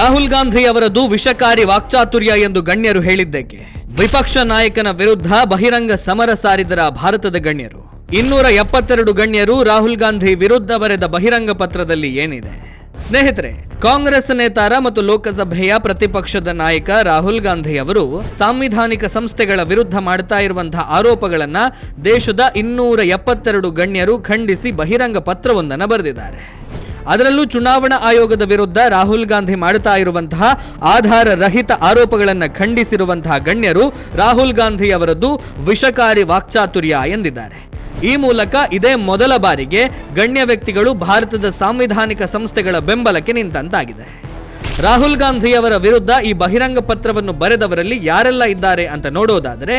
ರಾಹುಲ್ ಗಾಂಧಿ ಅವರದು ವಿಷಕಾರಿ ವಾಕ್ಚಾತುರ್ಯ ಎಂದು ಗಣ್ಯರು ಹೇಳಿದ್ದಕ್ಕೆ ವಿಪಕ್ಷ ನಾಯಕನ ವಿರುದ್ಧ ಬಹಿರಂಗ ಸಮರ ಸಾರಿದರ ಭಾರತದ ಗಣ್ಯರು. ಇನ್ನೂರ ಎಪ್ಪತ್ತೆರಡು ಗಣ್ಯರು ರಾಹುಲ್ ಗಾಂಧಿ ವಿರುದ್ಧ ಬರೆದ ಬಹಿರಂಗ ಪತ್ರದಲ್ಲಿ ಏನಿದೆ? ಸ್ನೇಹಿತರೆ, ಕಾಂಗ್ರೆಸ್ ನೇತಾರ ಮತ್ತು ಲೋಕಸಭೆಯ ಪ್ರತಿಪಕ್ಷದ ನಾಯಕ ರಾಹುಲ್ ಗಾಂಧಿ ಅವರು ಸಾಂವಿಧಾನಿಕ ಸಂಸ್ಥೆಗಳ ವಿರುದ್ಧ ಮಾಡ್ತಾ ಇರುವಂತಹ ಆರೋಪಗಳನ್ನ ದೇಶದ ಇನ್ನೂರ ಎಪ್ಪತ್ತೆರಡು ಗಣ್ಯರು ಖಂಡಿಸಿ ಬಹಿರಂಗ ಪತ್ರವೊಂದನ್ನು ಬರೆದಿದ್ದಾರೆ. ಅದರಲ್ಲೂ ಚುನಾವಣಾ ಆಯೋಗದ ವಿರುದ್ಧ ರಾಹುಲ್ ಗಾಂಧಿ ಮಾಡುತ್ತಾ ಇರುವಂತಹ ಆಧಾರ ರಹಿತ ಆರೋಪಗಳನ್ನು ಖಂಡಿಸಿರುವಂತಹ ಗಣ್ಯರು ರಾಹುಲ್ ಗಾಂಧಿ ಅವರದ್ದು ವಿಷಕಾರಿ ವಾಕ್ಚಾತುರ್ಯ ಎಂದಿದ್ದಾರೆ. ಈ ಮೂಲಕ ಇದೇ ಮೊದಲ ಬಾರಿಗೆ ಗಣ್ಯ ವ್ಯಕ್ತಿಗಳು ಭಾರತದ ಸಾಂವಿಧಾನಿಕ ಸಂಸ್ಥೆಗಳ ಬೆಂಬಲಕ್ಕೆ ನಿಂತಂತಾಗಿದೆ. ರಾಹುಲ್ ಗಾಂಧಿ ಅವರ ವಿರುದ್ಧ ಈ ಬಹಿರಂಗ ಪತ್ರವನ್ನು ಬರೆದವರಲ್ಲಿ ಯಾರೆಲ್ಲ ಇದ್ದಾರೆ ಅಂತ ನೋಡೋದಾದರೆ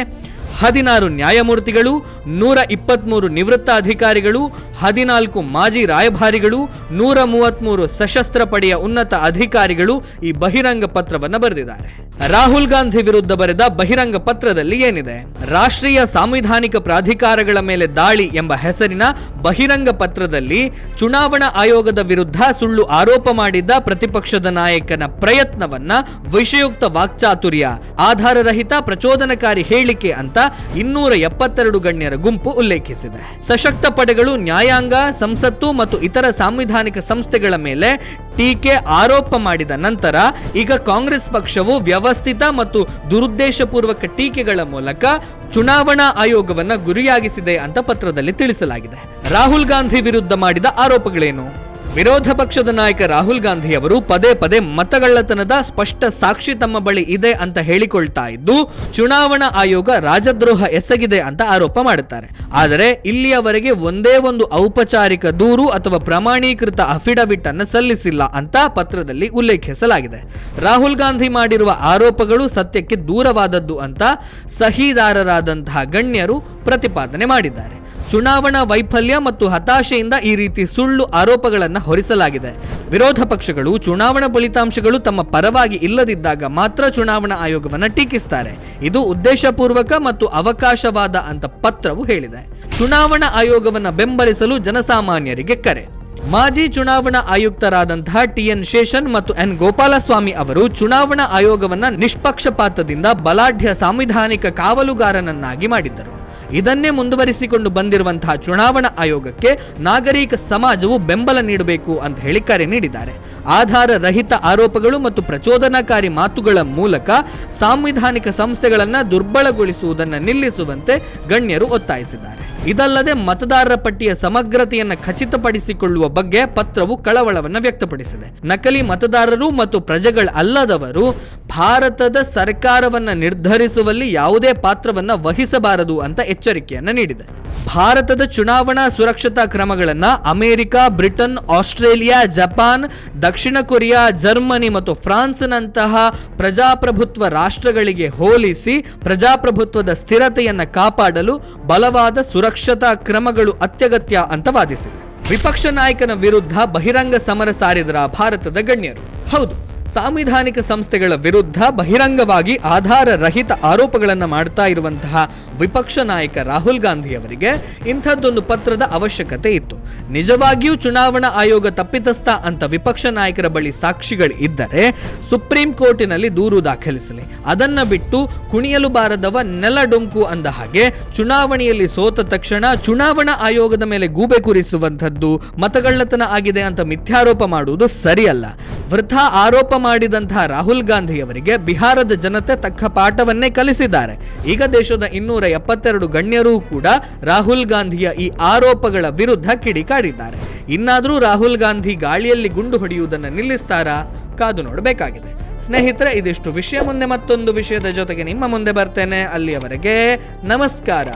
ಹದಿನಾರು ನ್ಯಾಯಮೂರ್ತಿಗಳು, ನೂರ ಇಪ್ಪತ್ತ್ಮೂರು ನಿವೃತ್ತ ಅಧಿಕಾರಿಗಳು ಹದಿನಾಲ್ಕು ಮಾಜಿ ರಾಯಭಾರಿಗಳು, ನೂರ ಮೂವತ್ತ್ಮೂರು ಸಶಸ್ತ್ರ ಪಡೆಯ ಉನ್ನತ ಅಧಿಕಾರಿಗಳು ಈ ಬಹಿರಂಗ ಪತ್ರವನ್ನು ಬರೆದಿದ್ದಾರೆ. ರಾಹುಲ್ ಗಾಂಧಿ ವಿರುದ್ಧ ಬರೆದ ಬಹಿರಂಗ ಪತ್ರದಲ್ಲಿ ಏನಿದೆ? ರಾಷ್ಟ್ರೀಯ ಸಾಂವಿಧಾನಿಕ ಪ್ರಾಧಿಕಾರಗಳ ಮೇಲೆ ದಾಳಿ ಎಂಬ ಹೆಸರಿನ ಬಹಿರಂಗ ಪತ್ರದಲ್ಲಿ ಚುನಾವಣಾ ಆಯೋಗದ ವಿರುದ್ಧ ಸುಳ್ಳು ಆರೋಪ ಮಾಡಿದ್ದ ಪ್ರತಿಪಕ್ಷದ ನಾಯಕನ ಪ್ರಯತ್ನವನ್ನ ವಿಷಯುಕ್ತ ವಾಕ್ಚಾತುರ್ಯ, ಆಧಾರರಹಿತ ಪ್ರಚೋದನಕಾರಿ ಹೇಳಿಕೆ ಅಂತ ಇನ್ನೂರ ಎಪ್ಪತ್ತೆರಡು ಗಣ್ಯರ ಗುಂಪು ಉಲ್ಲೇಖಿಸಿದೆ. ಸಶಕ್ತ ಪಡೆಗಳು ನ್ಯಾಯಾಂಗ, ಸಂಸತ್ತು ಮತ್ತು ಇತರ ಸಾಂವಿಧಾನಿಕ ಸಂಸ್ಥೆಗಳ ಮೇಲೆ ಟೀಕೆ ಆರೋಪ ಮಾಡಿದ ನಂತರ ಈಗ ಕಾಂಗ್ರೆಸ್ ಪಕ್ಷವು ವ್ಯವಸ್ಥಿತ ಮತ್ತು ದುರುದ್ದೇಶಪೂರ್ವಕ ಟೀಕೆಗಳ ಮೂಲಕ ಚುನಾವಣಾ ಆಯೋಗವನ್ನ ಗುರಿಯಾಗಿಸಿದೆ ಅಂತ ಪತ್ರದಲ್ಲಿ ತಿಳಿಸಲಾಗಿದೆ. ರಾಹುಲ್ ಗಾಂಧಿ ವಿರುದ್ಧ ಮಾಡಿದ ಆರೋಪಗಳೇನು? ವಿರೋಧ ಪಕ್ಷದ ನಾಯಕ ರಾಹುಲ್ ಗಾಂಧಿ ಅವರು ಪದೇ ಪದೇ ಮತಗಳ್ಳತನದ ಸ್ಪಷ್ಟ ಸಾಕ್ಷಿ ತಮ್ಮ ಬಳಿ ಇದೆ ಅಂತ ಹೇಳಿಕೊಳ್ತಾ ಇದ್ದು, ಚುನಾವಣಾ ಆಯೋಗ ರಾಜದ್ರೋಹ ಎಸಗಿದೆ ಅಂತ ಆರೋಪ ಮಾಡುತ್ತಾರೆ. ಆದರೆ ಇಲ್ಲಿಯವರೆಗೆ ಒಂದೇ ಒಂದು ಔಪಚಾರಿಕ ದೂರು ಅಥವಾ ಪ್ರಮಾಣೀಕೃತ ಅಫಿಡವಿಟ್ ಅನ್ನು ಸಲ್ಲಿಸಿಲ್ಲ ಅಂತ ಪತ್ರದಲ್ಲಿ ಉಲ್ಲೇಖಿಸಲಾಗಿದೆ. ರಾಹುಲ್ ಗಾಂಧಿ ಮಾಡಿರುವ ಆರೋಪಗಳು ಸತ್ಯಕ್ಕೆ ದೂರವಾದದ್ದು ಅಂತ ಸಹಿದಾರರಾದಂತಹ ಗಣ್ಯರು ಪ್ರತಿಪಾದನೆ ಮಾಡಿದ್ದಾರೆ. ಚುನಾವಣಾ ವೈಫಲ್ಯ ಮತ್ತು ಹತಾಶೆಯಿಂದ ಈ ರೀತಿ ಸುಳ್ಳು ಆರೋಪಗಳನ್ನು ಹೊರಿಸಲಾಗಿದೆ. ವಿರೋಧ ಪಕ್ಷಗಳು, ಚುನಾವಣಾ ಫಲಿತಾಂಶಗಳು ತಮ್ಮ ಪರವಾಗಿ ಇಲ್ಲದಿದ್ದಾಗ ಮಾತ್ರ ಚುನಾವಣಾ ಆಯೋಗವನ್ನು ಟೀಕಿಸ್ತಾರೆ. ಇದು ಉದ್ದೇಶಪೂರ್ವಕ ಮತ್ತು ಅವಕಾಶವಾದ ಅಂತ ಪತ್ರವು ಹೇಳಿದೆ. ಚುನಾವಣಾ ಆಯೋಗವನ್ನು ಬೆಂಬಲಿಸಲು ಜನಸಾಮಾನ್ಯರಿಗೆ ಕರೆ. ಮಾಜಿ ಚುನಾವಣಾ ಆಯುಕ್ತರಾದಂತಹ ಟಿ ಎನ್ ಶೇಷನ್ ಮತ್ತು ಎನ್. ಗೋಪಾಲಸ್ವಾಮಿ ಅವರು ಚುನಾವಣಾ ಆಯೋಗವನ್ನ ನಿಷ್ಪಕ್ಷಪಾತದಿಂದ ಬಲಾಢ್ಯ ಸಾಂವಿಧಾನಿಕ ಕಾವಲುಗಾರನನ್ನಾಗಿ ಮಾಡಿದ್ದರು. ಇದನ್ನೇ ಮುಂದುವರಿಸಿಕೊಂಡು ಬಂದಿರುವಂತಹ ಚುನಾವಣಾ ಆಯೋಗಕ್ಕೆ ನಾಗರಿಕ ಸಮಾಜವು ಬೆಂಬಲ ನೀಡಬೇಕು ಅಂತ ಹೇಳಿ ಕರೆ ನೀಡಿದ್ದಾರೆ. ಆಧಾರ ರಹಿತ ಆರೋಪಗಳು ಮತ್ತು ಪ್ರಚೋದನಾಕಾರಿ ಮಾತುಗಳ ಮೂಲಕ ಸಾಂವಿಧಾನಿಕ ಸಂಸ್ಥೆಗಳನ್ನು ದುರ್ಬಲಗೊಳಿಸುವುದನ್ನು ನಿಲ್ಲಿಸುವಂತೆ ಗಣ್ಯರು ಒತ್ತಾಯಿಸಿದ್ದಾರೆ. ಇದಲ್ಲದೆ ಮತದಾರರ ಪಟ್ಟಿಯ ಸಮಗ್ರತೆಯನ್ನು ಖಚಿತಪಡಿಸಿಕೊಳ್ಳುವ ಬಗ್ಗೆ ಪತ್ರವು ಕಳವಳವನ್ನು ವ್ಯಕ್ತಪಡಿಸಿದೆ. ನಕಲಿ ಮತದಾರರು ಮತ್ತು ಪ್ರಜೆಗಳಲ್ಲದವರು ಭಾರತದ ಸರ್ಕಾರವನ್ನು ನಿರ್ಧರಿಸುವಲ್ಲಿ ಯಾವುದೇ ಪಾತ್ರವನ್ನು ವಹಿಸಬಾರದು ಅಂತ ಎಚ್ಚರಿಕೆಯನ್ನು ನೀಡಿದೆ. ಭಾರತದ ಚುನಾವಣಾ ಸುರಕ್ಷತಾ ಕ್ರಮಗಳನ್ನು ಅಮೆರಿಕ, ಬ್ರಿಟನ್, ಆಸ್ಟ್ರೇಲಿಯಾ, ಜಪಾನ್, ದಕ್ಷಿಣ ಕೊರಿಯಾ, ಜರ್ಮನಿ ಮತ್ತು ಫ್ರಾನ್ಸ್ನಂತಹ ಪ್ರಜಾಪ್ರಭುತ್ವ ರಾಷ್ಟ್ರಗಳಿಗೆ ಹೋಲಿಸಿ ಪ್ರಜಾಪ್ರಭುತ್ವದ ಸ್ಥಿರತೆಯನ್ನು ಕಾಪಾಡಲು ಬಲವಾದ ಸುರಕ್ಷತಾ ಕ್ರಮಗಳು ಅತ್ಯಗತ್ಯ ಅಂತ ವಾದಿಸಿದೆ. ವಿಪಕ್ಷ ನಾಯಕನ ವಿರುದ್ಧ ಬಹಿರಂಗ ಸಮರ ಸಾರಿದರ ಭಾರತದ ಗಣ್ಯರು. ಹೌದು. ಸಾಂವಿಧಾನಿಕ ಸಂಸ್ಥೆಗಳ ವಿರುದ್ಧ ಬಹಿರಂಗವಾಗಿ ಆಧಾರ ರಹಿತ ಆರೋಪಗಳನ್ನು ಮಾಡ್ತಾ ಇರುವಂತಹ ವಿಪಕ್ಷ ನಾಯಕ ರಾಹುಲ್ ಗಾಂಧಿ ಅವರಿಗೆ ಇಂಥದ್ದೊಂದು ಪತ್ರದ ಅವಶ್ಯಕತೆ ಇತ್ತು. ನಿಜವಾಗಿಯೂ ಚುನಾವಣಾ ಆಯೋಗ ತಪ್ಪಿತಸ್ಥ ಅಂತ ವಿಪಕ್ಷ ನಾಯಕರ ಬಳಿ ಸಾಕ್ಷಿಗಳು ಇದ್ದರೆ ಸುಪ್ರೀಂ ಕೋರ್ಟಿನಲ್ಲಿ ದೂರು ದಾಖಲಿಸಲಿ. ಅದನ್ನ ಬಿಟ್ಟು ಕುಣಿಯಲು ಬಾರದವ ನೆಲ ಡೊಂಕು ಅಂದ ಹಾಗೆ ಚುನಾವಣೆಯಲ್ಲಿ ಸೋತ ತಕ್ಷಣ ಚುನಾವಣಾ ಆಯೋಗದ ಮೇಲೆ ಗೂಬೆ ಕೂರಿಸುವಂಥದ್ದು ಮತಗಳ್ಳತನ ಆಗಿದೆ ಅಂತ ಮಿಥ್ಯಾರೋಪ ಮಾಡುವುದು ಸರಿಯಲ್ಲ. ವೃಥಾ ಆರೋಪ ಮಾಡಿದಂತಹ ರಾಹುಲ್ ಗಾಂಧಿ ಅವರಿಗೆ ಬಿಹಾರದ ಜನತೆ ತಕ್ಕ ಪಾಠವನ್ನೇ ಕಲಿಸಿದ್ದಾರೆ. ಈಗ ದೇಶದ ಇನ್ನೂರ ಎಪ್ಪತ್ತೆರಡು ಗಣ್ಯರೂ ಕೂಡ ರಾಹುಲ್ ಗಾಂಧಿಯ ಈ ಆರೋಪಗಳ ವಿರುದ್ಧ ಕಿಡಿಕಾಡಿದ್ದಾರೆ. ಇನ್ನಾದರೂ ರಾಹುಲ್ ಗಾಂಧಿ ಗಾಳಿಯಲ್ಲಿ ಗುಂಡು ಹೊಡೆಯುವುದನ್ನು ನಿಲ್ಲಿಸ್ತಾರಾ? ಕಾದು ನೋಡಬೇಕಾಗಿದೆ. ಸ್ನೇಹಿತರೆ, ಇದಿಷ್ಟು ವಿಷಯ. ಮುಂದೆ ಮತ್ತೊಂದು ವಿಷಯದ ಜೊತೆಗೆ ನಿಮ್ಮ ಮುಂದೆ ಬರ್ತೇನೆ. ಅಲ್ಲಿಯವರೆಗೆ ನಮಸ್ಕಾರ.